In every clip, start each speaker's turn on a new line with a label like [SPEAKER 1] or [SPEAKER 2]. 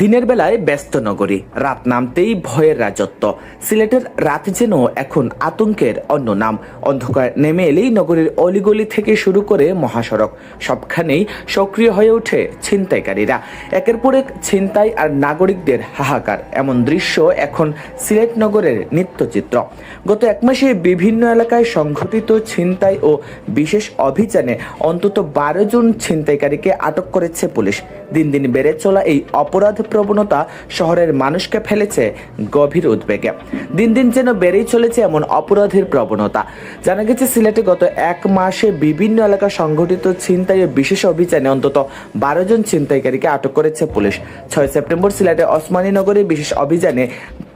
[SPEAKER 1] দিনের বেলায় ব্যস্ত নগরী। রাত নামতেই ভয়ের রাজত্ব। সিলেটের রাত যেন এখন আতঙ্কের অন্য নাম। অন্ধকার নেমে এলেই নগরীর অলিগলি থেকে শুরু করে মহাসড়ক। সবখানেই সক্রিয় হয়ে ওঠে ছিনতাইকারীরা। একের পর এক ছিনতাই আর নাগরিকদের হাহাকার। এমন দৃশ্য এখন সিলেট নগরের নিত্যচিত্র। গত এক মাসে বিভিন্ন এলাকায় সংঘটিত ছিনতাই ও বিশেষ অভিযানে অন্তত বারো জন ছিনতাইকারীকে আটক করেছে পুলিশ। দিন দিন বেড়ে চলা এই অপরাধ প্রবণতা শহরের মানুষকে ফেলেছে গভীর উদ্বেগে। দিন দিন যেন বেড়েই চলেছে এমন অপরাধের প্রবণতা। জানা গেছে, সিলেটে গত এক মাসে বিভিন্ন এলাকা সংঘটিত ছিনতাই ও বিশেষ অভিযানে অন্তত বারো জন ছিনতাইকারীকে আটক করেছে পুলিশ। ছয় সেপ্টেম্বর সিলেটে ওসমানীনগরে বিশেষ অভিযানে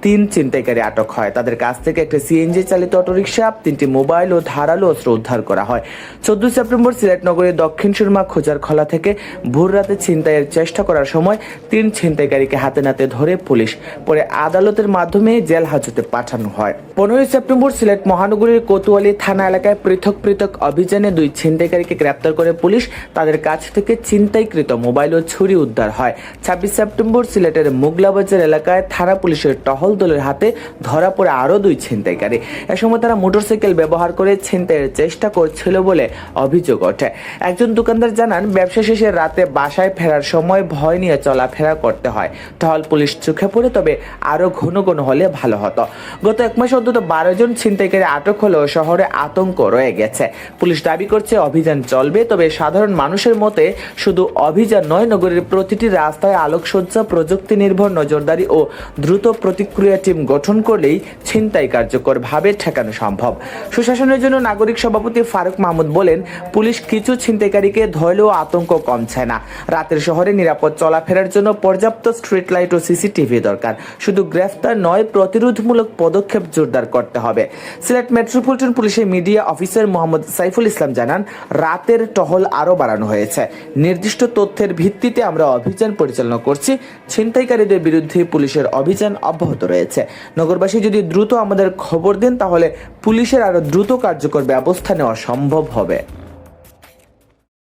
[SPEAKER 1] তিন ছিনতাইকারী আটক হয়। তাদের কাছ থেকে একটি সিএনজি চালিত অটোরিকশা, তিনটি মোবাইল ও ধারালো অস্ত্র উদ্ধার করা হয়। চোদ্দ সেপ্টেম্বর সিলেট নগরের দক্ষিণ সুরমা খোঁজার খোলা থেকে ভোর রাতে ছিনতাইয়ের চেষ্টা করার সময় তিন ছিনতাইকারীকে হাতে নাতে ধরে পুলিশ, পরে আদালতের মাধ্যমে জেল হাজতে পাঠানো হয়। পনেরোই সেপ্টেম্বর সিলেট মহানগরীর কোতোয়ালি থানা এলাকায় পৃথক পৃথক অভিযানে দুই ছিনতাইকারীকে গ্রেপ্তার করে পুলিশ তাদের কাছ থেকে ছিনতাইকৃত মোবাইল ও ছুরি উদ্ধার হয়। ছাব্বিশ সেপ্টেম্বর সিলেটের মুগলাবাজার এলাকায় থানা পুলিশের টহল দলের হাতে ধরা পড়ে আরও দুই ছিনতাইকারী। এ সময় তারা মোটরসাইকেল ব্যবহার করে ছিনতাইয়ের চেষ্টা করছিল বলে অভিযোগ ওঠে। একজন দোকানদার জানান, ব্যবসা শেষে রাতে বাসায় ফেরার সময় ভয় নিয়ে চলাফেরা করতে হয়। টহল পুলিশ চোখে পড়ে, তবে আরও ঘন ঘন হলে ভালো হতো। গত এক মাসে অন্তত বারো জন ছিনতাইকারী আটক হলেও শহরে আতঙ্ক রয়ে গেছে। পুলিশ দাবি করছে, অভিযান চলবে, তবে সাধারণ মানুষের মতে শুধু অভিযান নয়, নগরের প্রতিটি রাস্তায় আলোকসজ্জা প্রযুক্তি নির্ভর নজরদারি ও দ্রুত প্রতিক্রিয়া টিম গঠন করলেই ছিনতাই কার্যকরভাবে ঠেকানো সম্ভব। সুশাসনের জন্য নাগরিক সভাপতি ফারুক মাহমুদ বলেন, পুলিশ কিছু ছিনতাইকারীকে ধরলেও আতঙ্ক কমছে না। রাতের শহরে নিরাপদ চলাফেরার জন্য পর্যাপ্ত স্ট্রিট লাইট ও সিসিটিভি দরকার। শুধু গ্রেফতার নয়, প্রতিরোধমূলক পদক্ষেপ জোরদার করতে হবে। সিলেট মেট্রোপলিটন পুলিশের মিডিয়া অফিসার মোহাম্মদ সাইফুল ইসলাম জানান, রাতের টহল আরও বাড়ানো হয়েছে। নির্দিষ্ট তথ্যের ভিত্তিতে আমরা অভিযান পরিচালনা করছি। ছিনতাইকারীদের বিরুদ্ধে পুলিশের অভিযান অব্যাহত রয়েছে। নগরবাসী যদি দ্রুত আমাদের খবর দেন, তাহলে পুলিশের আরও দ্রুত কার্যকর ব্যবস্থা নেওয়া সম্ভব হবে।